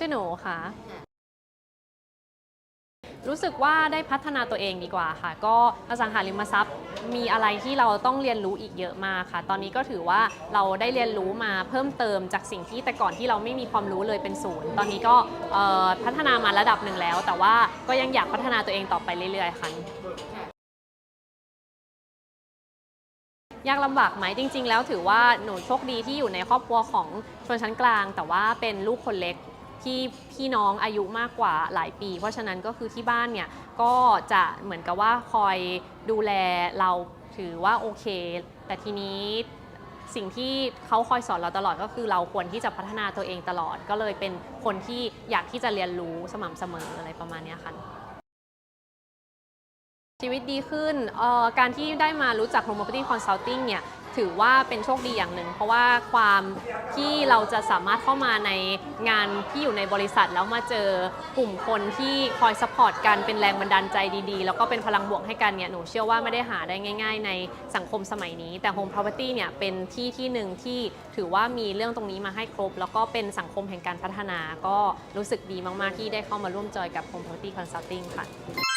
ชื่อหนูค่ะ รู้สึกว่าได้พัฒนาตัวเองดีกว่าค่ะ ก็อสังหาริมทรัพย์มีอะไรที่เราต้องเรียนรู้อีกเยอะมากค่ะ ตอนนี้ก็ถือว่าเราได้เรียนรู้มาเพิ่มเติมจากสิ่งที่แต่ก่อนที่เราไม่มีความรู้เลยเป็นศูนย์ ตอนนี้ก็เอ่อพัฒนามาระดับหนึ่งแล้ว แต่ว่าก็ยังอยากพัฒนาตัวเองต่อไปเรื่อยๆค่ะ ยากลำบากไหมจริง ๆ แล้วถือว่าหนูโชคดีที่อยู่ในครอบครัวของชนชั้นกลาง แต่ว่าเป็นลูกคนเล็ก ที่พี่น้องอายุมากกว่าหลายปี เพราะฉะนั้นก็คือที่บ้านเนี่ยก็จะเหมือนกับว่าคอยดูแลเราถือว่าโอเค แต่ทีนี้สิ่งที่เขาคอยสอนเราตลอดก็คือเราควรที่จะพัฒนาตัวเองตลอด ก็เลยเป็นคนที่อยากที่จะเรียนรู้สม่ำเสมออะไรประมาณนี้ค่ะชีวิตดีขึ้นออการที่ได้มารู้จัก Home Property Consulting เนี่ย ถือว่าเป็นโชคดีอย่างหนึ่ง เพราะว่าความที่เราจะสามารถเข้ามาในงานที่อยู่ในบริษัท แล้วมาเจอกลุ่มคนที่คอยซัพพอร์ตกันเป็นแรงบันดาลใจดีๆ แล้วก็เป็นพลังบวกให้กันเนี่ยหนูเชื่อว่าไม่ได้หาได้ง่าย ๆ ในสังคมสมัยนี้ แต่ Home Property เนี่ยเป็นที่ที่หนึ่งที่ถือว่ามีเรื่องตรงนี้มาให้ครบ แล้วก็เป็นสังคมแห่งการพัฒนา ก็รู้สึกดีมากๆที่ได้เข้ามาร่วมจอยกับ Home Property Consulting ค่ะ